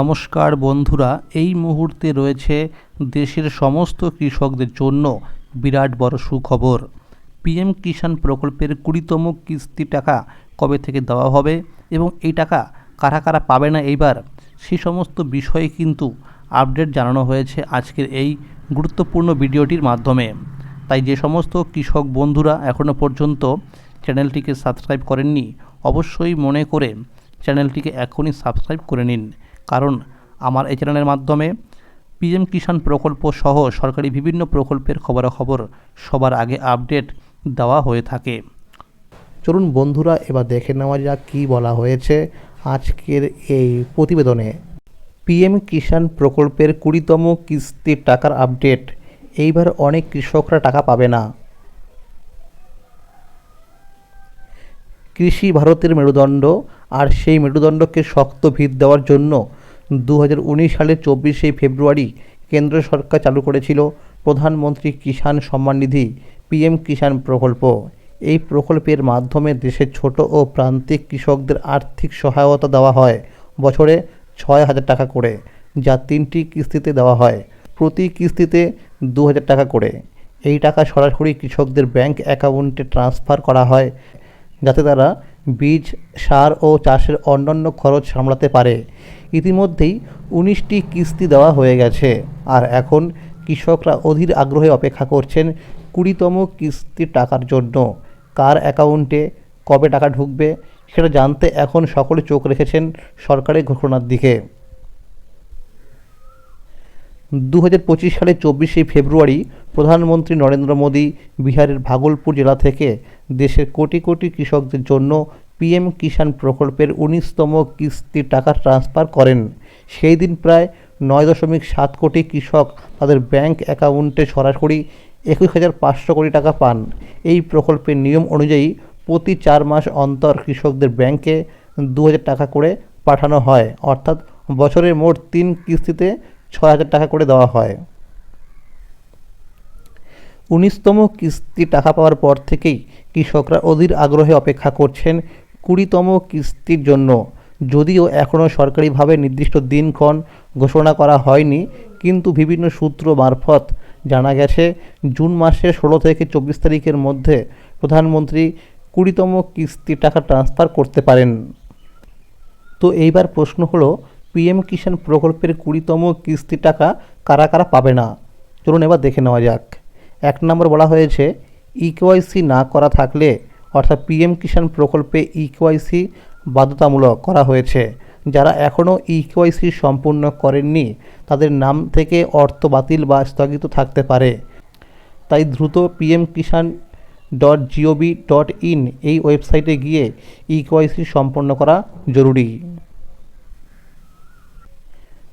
নমস্কার বন্ধুরা, এই মুহূর্তে রয়েছে দেশের সমস্ত কৃষকদের জন্য বিরাট বড় সুখবর। পিএম কিষাণ প্রকল্পের কুড়িতম কিস্তি টাকা কবে থেকে দেওয়া হবে এবং এই টাকা কারা কারা পাবে না এইবার, সে সমস্ত বিষয়ে কিন্তু আপডেট জানানো হয়েছে আজকের এই গুরুত্বপূর্ণ ভিডিওটির মাধ্যমে। তাই যে সমস্ত কৃষক বন্ধুরা এখনও পর্যন্ত চ্যানেলটিকে সাবস্ক্রাইব করেননি, অবশ্যই মনে করে চ্যানেলটিকে এখনই সাবস্ক্রাইব করে নিন। কারণ আমার এই চ্যানেলের মাধ্যমে পিএম কিষাণ প্রকল্প সহ সরকারি বিভিন্ন প্রকল্পের খবরাখবর সবার আগে আপডেট দেওয়া হয়ে থাকে। চলুন বন্ধুরা, এবার দেখে নেওয়া যাক কী বলা হয়েছে আজকের এই প্রতিবেদনে। পিএম কিষাণ প্রকল্পের কুড়িতম কিস্তির টাকার আপডেট। এইবার অনেক কৃষকরা টাকা পাবে না। কৃষি ভারতের মেরুদণ্ড আর সেই মেরুদণ্ডকে শক্ত ভিত দেওয়ার জন্য দু হাজার উনিশ সালের চব্বিশে ফেব্রুয়ারি কেন্দ্র সরকার চালু করেছিল প্রধানমন্ত্রী কিষাণ সম্মান নিধি, পিএম কিষাণ প্রকল্প। এই প্রকল্পের মাধ্যমে দেশের ছোট ও প্রান্তিক কৃষকদের আর্থিক সহায়তা দেওয়া হয় বছরে ছয় হাজার টাকা করে, যা তিনটি কিস্তিতে দেওয়া হয়। প্রতি কিস্তিতে দু হাজার টাকা করে। এই টাকা সরাসরি কৃষকদের ব্যাংক অ্যাকাউন্টে ট্রান্সফার করা হয় যাতে তারা বীজ, সার ও চাষের অন্যান্য খরচ সামলাতে পারে। ইতিমধ্যেই উনিশটি কিস্তি দেওয়া হয়ে গেছে। আর এখন কৃষকরা অধীর আগ্রহে অপেক্ষা করছেন কুড়িতম কিস্তির টাকার জন্য। কার অ্যাকাউন্টে কবে টাকা ঢুকবে, সেটা জানতে এখন সকলে চোখ রেখেছেন সরকারের ঘোষণার দিকে। দু সালের চব্বিশে ফেব্রুয়ারি প্রধানমন্ত্রী নরেন্দ্র মোদী বিহারের ভাগলপুর জেলা থেকে দেশের কোটি কোটি কৃষকদের জন্য পিএম কিষাণ প্রকল্পের উনিশতম কিস্তির টাকা ট্রান্সফার করেন। সেই দিন প্রায় নয় দশমিক সাত কোটি কৃষক তাদের ব্যাংক অ্যাকাউন্টে সরাসরি একুশ হাজার পাঁচশো কোটি টাকা পান। এই প্রকল্পের নিয়ম অনুযায়ী প্রতি চার মাস অন্তর কৃষকদের ব্যাংকে দু হাজার টাকা করে পাঠানো হয়। অর্থাৎ বছরের মোট তিন কিস্তিতে ছয় হাজার টাকা করে দেওয়া হয়। উনিশতম কিস্তি টাকা পাওয়ার পর থেকেই কৃষকরা অধীর আগ্রহে অপেক্ষা করছেন কুড়িতম কিস্তির জন্য। যদিও এখনও সরকারিভাবে নির্দিষ্ট দিনক্ষণ ঘোষণা করা হয়নি, কিন্তু বিভিন্ন সূত্র মারফত জানা গেছে, জুন মাসের ষোলো থেকে চব্বিশ তারিখের মধ্যে প্রধানমন্ত্রী কুড়িতম কিস্তির টাকা ট্রান্সফার করতে পারেন। তো এইবার প্রশ্ন হলো পিএম কিষাণ প্রকল্পের কুড়িতম কিস্তি টাকা কারা কারা পাবে না? চলুন এবার দেখে নেওয়া যাক। এক নম্বর বলা হয়েছে ইকেওয়াইসি না করা থাকলে অর্থাৎ পিএম কিষাণ প্রকল্পে ইকেওয়াইসি বাধ্যতামূলক করা হয়েছে। যারা এখনও ইকেওয়াইসি সম্পূর্ণ করেননি, তাদের নাম থেকে অর্থ বাতিল বা স্থগিত থাকতে পারে। তাই দ্রুত PM Kisan dot GOV dot in এই ওয়েবসাইটে গিয়ে ইকেওয়াইসি সম্পন্ন করা জরুরি।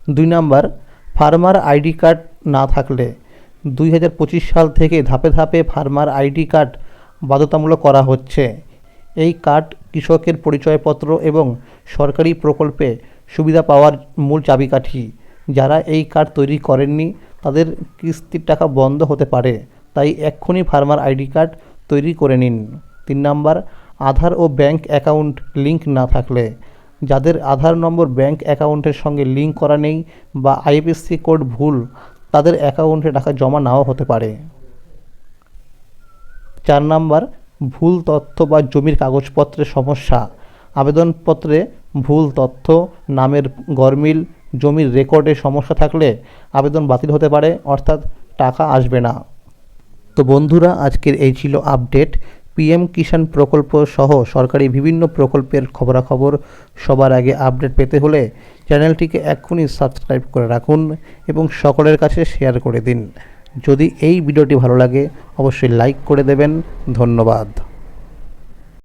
দুই নাম্বার, ফার্মার আইডি কার্ড না থাকলে দুই হাজার পঁচিশ সাল থেকে ধাপে ধাপে ফার্মার আইডি কার্ড বাধ্যতামূলক করা হচ্ছে। এই কার্ড কৃষকের পরিচয়পত্র এবং সরকারি প্রকল্পে সুবিধা পাওয়ার মূল চাবিকাঠি। যারা এই কার্ড তৈরি করেননি, তাদের কিস্তির টাকা বন্ধ হতে পারে, তাই এক্ষুনি ফার্মার আইডি কার্ড তৈরি করে নিন। তিন নাম্বার, আধার ও ব্যাংক অ্যাকাউন্ট লিংক না থাকলে যাদের আধার নম্বর ব্যাংক অ্যাকাউন্টের সঙ্গে লিঙ্ক করা নেই বা আইএফএসসি কোড ভুল, তাদের অ্যাকাউন্টে টাকা জমা নাও হতে পারে। চার নাম্বার, ভুল তথ্য বা জমির কাগজপত্রের সমস্যা। আবেদনপত্রে ভুল তথ্য, নামের গরমিল জমির রেকর্ডে সমস্যা থাকলে আবেদন বাতিল হতে পারে, অর্থাৎ টাকা আসবে না। তো বন্ধুরা, আজকের এই ছিল আপডেট। পিএম কিষাণ প্রকল্প সহ সরকারি বিভিন্ন প্রকল্পের খবরাখবর সবার আগে আপডেট পেতে হলে চ্যানেলটিকে এক্ষুনি সাবস্ক্রাইব করে রাখুন এবং সকলের কাছে শেয়ার করে দিন। যদি এই ভিডিওটি ভালো লাগে, অবশ্যই লাইক করে দেবেন। ধন্যবাদ।